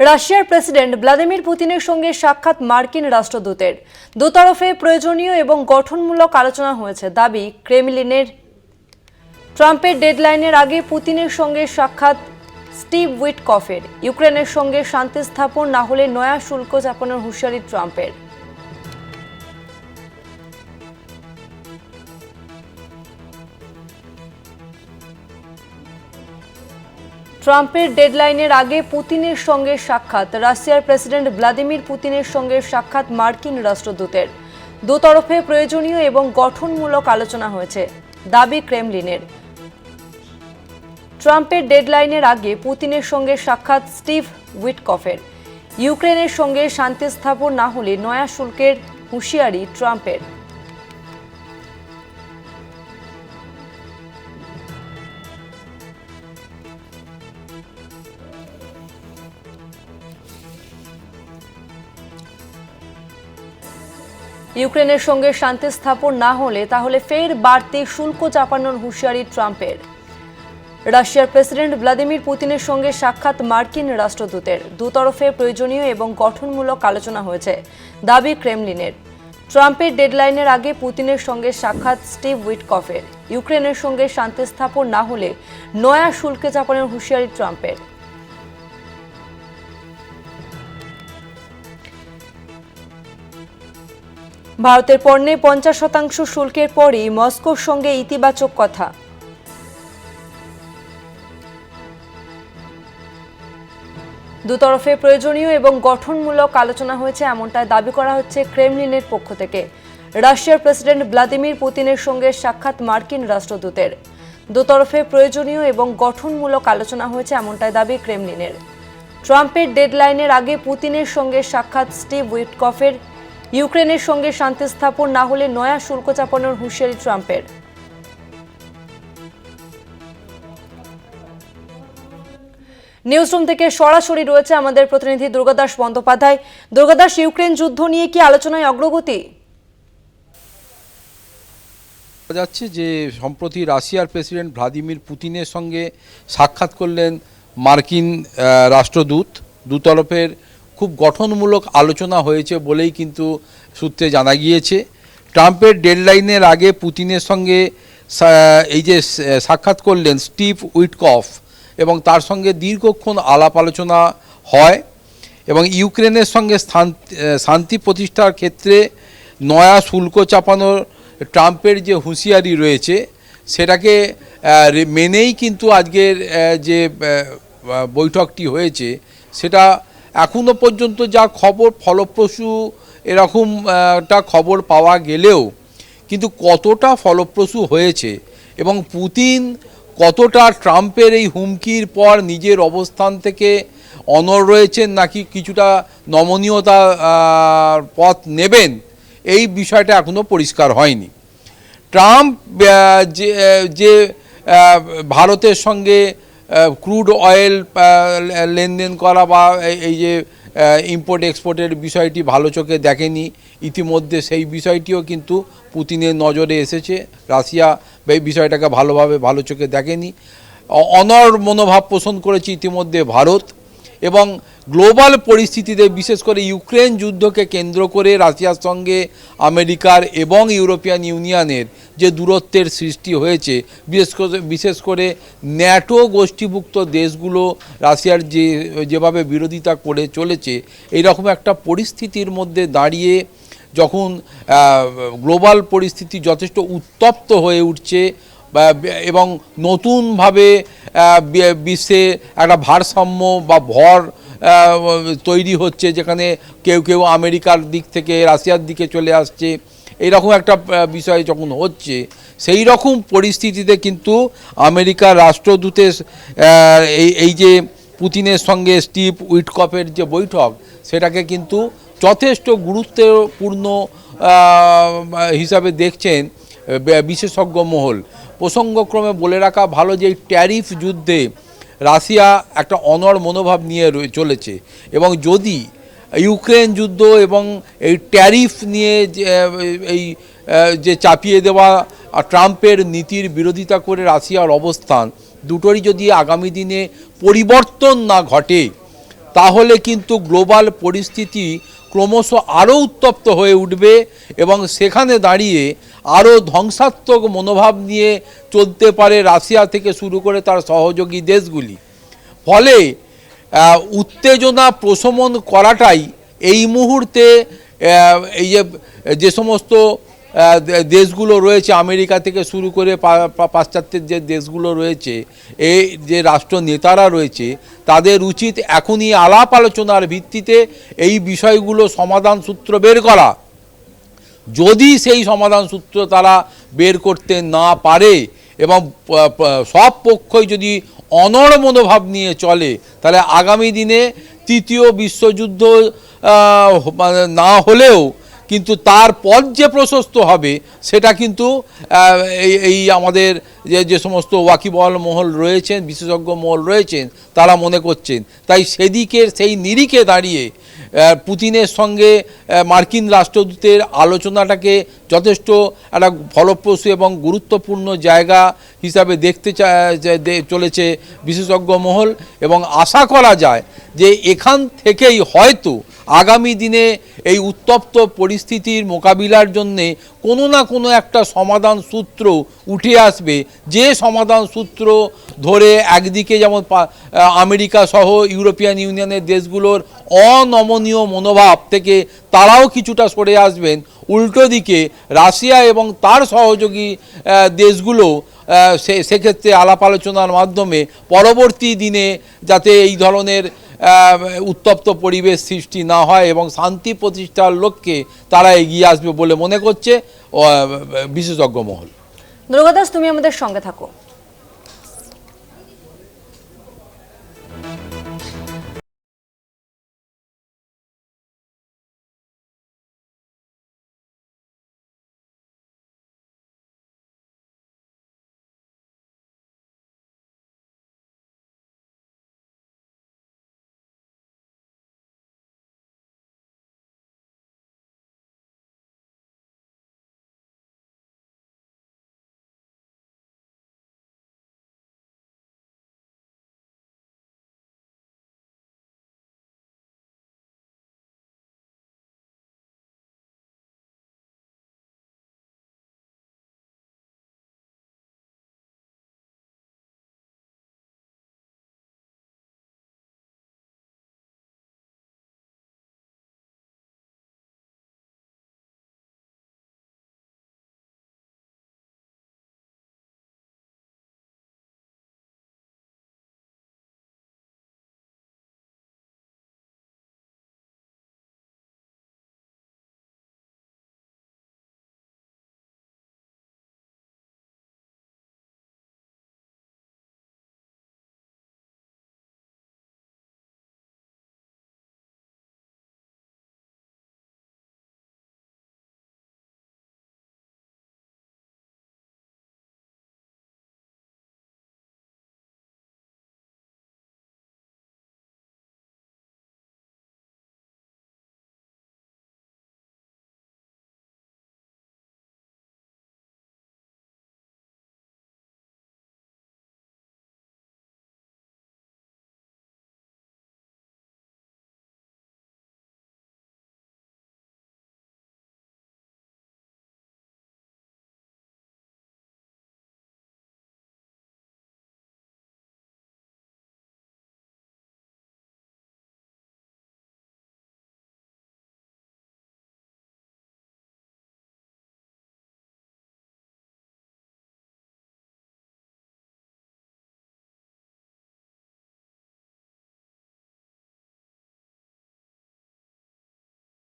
রাশিয়ার president Vladimir পুতিনের সঙ্গে সাক্ষাৎ মার্কিন রাষ্ট্রদূতের। দুতরফে প্রয়োজনীয় এবং গঠনমূলক আলোচনা হয়েছে দাবি ক্রেমলিনের। ট্রাম্পের ডেডলাইনের আগে পুতিনের সঙ্গে সাক্ষাৎ স্টিভ উইটকফের। ইউক্রেনের সঙ্গে শান্তি স্থাপন না হলে নয়া শুল্ক চাপানোর হুঁশিয়ারি ট্রাম্পের। ট্রাম্পের ডেডলাইনের আগে পুতিনের সঙ্গে সাক্ষাৎ। রাশিয়ার প্রেসিডেন্ট ভ্লাদিমির পুতিনের সঙ্গে সাক্ষাৎ মার্কিন রাষ্ট্রদূতের। দুতরফে প্রয়োজনীয় এবং গঠনমূলক আলোচনা হয়েছে দাবি ক্রেমলিনের। ট্রাম্পের ডেডলাইনের আগে পুতিনের সঙ্গে সাক্ষাৎ স্টিভ উইটকফের। ইউক্রেনের সঙ্গে শান্তি স্থাপন না হলে নয়া শুল্কের হুঁশিয়ারি ট্রাম্পের। ইউক্রেনের সঙ্গে শান্তি স্থাপন না হলে তাহলে ফের বাড়তি শুল্ক চাপানোর হুঁশিয়ারি ট্রাম্পের। রাশিয়ার প্রেসিডেন্ট ভ্লাদিমির পুতিনের সঙ্গে সাক্ষাৎ মার্কিন রাষ্ট্রদূতের। দুতরফে প্রয়োজনীয় এবং গঠনমূলক আলোচনা হয়েছে দাবি ক্রেমলিনের। ট্রাম্পের ডেডলাইনের আগে পুতিনের সঙ্গে সাক্ষাৎ স্টিভ উইটকফের। ইউক্রেনের সঙ্গে শান্তি স্থাপন না হলে নয়া শুল্কে চাপানোর হুঁশিয়ারি ট্রাম্পের। ভারতের পণ্যে পঞ্চাশ শতাংশ শুল্কের পরই মস্কোর সঙ্গে ইতিবাচক কথা। দুতরফে প্রয়োজনীয় এবং গঠনমূলক আলোচনা হয়েছে এমনটাই দাবি করা হচ্ছে ক্রেমলিনের পক্ষ থেকে। রাশিয়ার প্রেসিডেন্ট ভ্লাদিমির পুতিনের সঙ্গে সাক্ষাৎ মার্কিন রাষ্ট্রদূতের। দুতরফে প্রয়োজনীয় এবং গঠনমূলক আলোচনা হয়েছে এমনটাই দাবি ক্রেমলিনের। ট্রাম্পের ডেডলাইনের আগে পুতিনের সঙ্গে সাক্ষাৎ স্টিভ উইটকফের ইউক্রেনের সঙ্গে শান্তি স্থাপন না হলে নয়া শুল্ক চাপানোর হুঁশিয়ারি ট্রাম্পের। নিউজরুম থেকে সরাসরি রয়েছে আমাদের প্রতিনিধি দুর্গাদাস বন্দ্যোপাধ্যায়। দুর্গাদাস ইউক্রেন যুদ্ধ নিয়ে কি আলোচনায় অগ্রগতি? যাচ্ছে যে সম্প্রতি রাশিয়ার প্রেসিডেন্ট ভ্লাদিমির পুতিনের সঙ্গে সাক্ষাৎ করলেন মার্কিন রাষ্ট্রদূত। দুতরফের খুব গঠনমূলক আলোচনা হয়েছে বলেই কিন্তু সূত্রে জানা গিয়েছে। ট্রাম্পের ডেডলাইনের আগে পুতিনের সঙ্গে এই যে সাক্ষাৎ করলেন স্টিভ উইটকফ এবং তার সঙ্গে দীর্ঘক্ষণ আলাপ আলোচনা হয় এবং ইউক্রেনের সঙ্গে শান্তি প্রতিষ্ঠার ক্ষেত্রে নয়া শুল্ক চাপানোর ট্রাম্পের যে হুঁশিয়ারি রয়েছে, সেটাকে মেনেই কিন্তু আজকের যে বৈঠকটি হয়েছে, সেটা এখনও পর্যন্ত যা খবর, ফলপ্রসূ এরকম একটা খবর পাওয়া গেলেও কিন্তু কতটা ফলপ্রসূ হয়েছে এবং পুতিন কতটা ট্রাম্পের এই হুমকির পর নিজের অবস্থান থেকে অনর রয়েছেন নাকি কিছুটা নমনীয়তা পথ নেবেন, এই বিষয়টা এখনও পরিষ্কার হয়নি। ট্রাম্প যে ভারতের সঙ্গে ক্রুড অয়েল লেনদেন করা বা এই- যে ইম্পোর্ট এক্সপোর্টের বিষয়টি ভালো চোখে দেখেনি। ইতিমধ্যে সেই বিষয়টিও কিন্তু পুতিনের নজরে এসেছে। রাশিয়া এই বিষয়টাকে ভালোভাবে ভালো চোখে দেখেনি। অনর মনোভাব পোষণ করেছে ইতিমধ্যে ভারত। এবং গ্লোবাল পরিস্থিতিতে, বিশেষ করে ইউক্রেন যুদ্ধকে কেন্দ্র করে রাশিয়ার সঙ্গে আমেরিকার এবং ইউরোপিয়ান ইউনিয়নের যে দূরত্বের সৃষ্টি হয়েছে, বিশেষ করে বিশেষ করে ন্যাটো গোষ্ঠীভুক্ত দেশগুলো রাশিয়ার যে, যেভাবে বিরোধিতা করে চলেছে, এইরকম একটা পরিস্থিতির মধ্যে দাঁড়িয়ে যখন গ্লোবাল পরিস্থিতি যথেষ্ট উত্তপ্ত হয়ে উঠছে এবং নতুনভাবে বিশ্বে একটা ভারসাম্য বা ভর তৈরি হচ্ছে, যেখানে কেউ কেউ আমেরিকার দিক থেকে রাশিয়ার দিকে চলে আসছে। এইরকম একটা বিষয় যখন হচ্ছে, সেই রকম পরিস্থিতিতে কিন্তু আমেরিকার রাষ্ট্রদূতের এই এই যে পুতিনের সঙ্গে স্টিভ উইটকপের যে বৈঠক, সেটাকে কিন্তু যথেষ্ট গুরুত্বপূর্ণ হিসাবে দেখছেন। বিশেষজ্ঞ মহল। প্রসঙ্গক্রমে বলে রাখা ভালো যে ট্যারিফ যুদ্ধে রাশিয়া একটা অনর মনোভাব নিয়ে চলেছে। এবং যদি ইউক্রেন যুদ্ধ এবং এই ট্যারিফ নিয়ে এই যে চাপিয়ে দেওয়া ট্রাম্পের নীতির বিরোধিতা করে রাশিয়ার অবস্থান, দুটোরই যদি আগামী দিনে পরিবর্তন না ঘটে, তাহলে কিন্তু গ্লোবাল পরিস্থিতি ক্রমশ আরও উত্তপ্ত হয়ে উঠবে এবং সেখানে দাঁড়িয়ে আরও ধ্বংসাত্মক মনোভাব নিয়ে চলতে পারে রাশিয়া থেকে শুরু করে তার সহযোগী দেশগুলি। ফলে উত্তেজনা প্রশমন করাটাই এই মুহূর্তে এই যে সমস্ত দেশগুলো রয়েছে, আমেরিকা থেকে শুরু করে পাশ্চাত্যের যে দেশগুলো রয়েছে, এই যে রাষ্ট্র নেতারা রয়েছে, তাদের উচিত এখনই আলাপ আলোচনার ভিত্তিতে এই বিষয়গুলো সমাধান সূত্র বের করা। যদি সেই সমাধান সূত্র তারা বের করতে না পারে এবং সব পক্ষই যদি অনড় মনোভাব নিয়ে চলে, তাহলে আগামী দিনে তৃতীয় বিশ্বযুদ্ধ মানে না হলেও কিন্তু তার পথ যে প্রশস্ত হবে, সেটা কিন্তু এই আমাদের যে যে সমস্ত ওয়াকিবল মহল রয়েছেন, বিশেষজ্ঞ মহল রয়েছেন, তারা মনে করছেন। তাই সেদিকের সেই নিরিখে দাঁড়িয়ে পুতিনের সঙ্গে মার্কিন রাষ্ট্রদূতের আলোচনাটাকে যথেষ্ট একটা ফলপ্রসূ এবং গুরুত্বপূর্ণ জায়গা হিসাবে দেখতে চলেছে বিশেষজ্ঞ মহল। এবং আশা করা যায় যে এখান থেকেই হয়তো আগামী দিনে এই উত্তপ্ত পরিস্থিতির মোকাবিলার জন্যে কোনো না কোনো একটা সমাধান সূত্র উঠে আসবে। যে সমাধান সূত্র ধরে একদিকে যেমন আমেরিকা সহ ইউরোপিয়ান ইউনিয়নের দেশগুলোর অনমনীয় মনোভাব থেকে তারাও কিছুটা সরে আসবেন। উল্টো দিকে রাশিয়া এবং তার সহযোগী দেশগুলো সেক্ষেত্রে আলাপ আলোচনার মাধ্যমে পরবর্তী দিনে যাতে এই ধরনের উত্তপ্ত পরিবেশ সৃষ্টি না হয় এবং শান্তি প্রতিষ্ঠার লক্ষ্যে তারা এগিয়ে আসবে বলে মনে করছে বিশেষজ্ঞ মহল। দুর্গা দাস তুমি আমাদের সঙ্গে থাকো।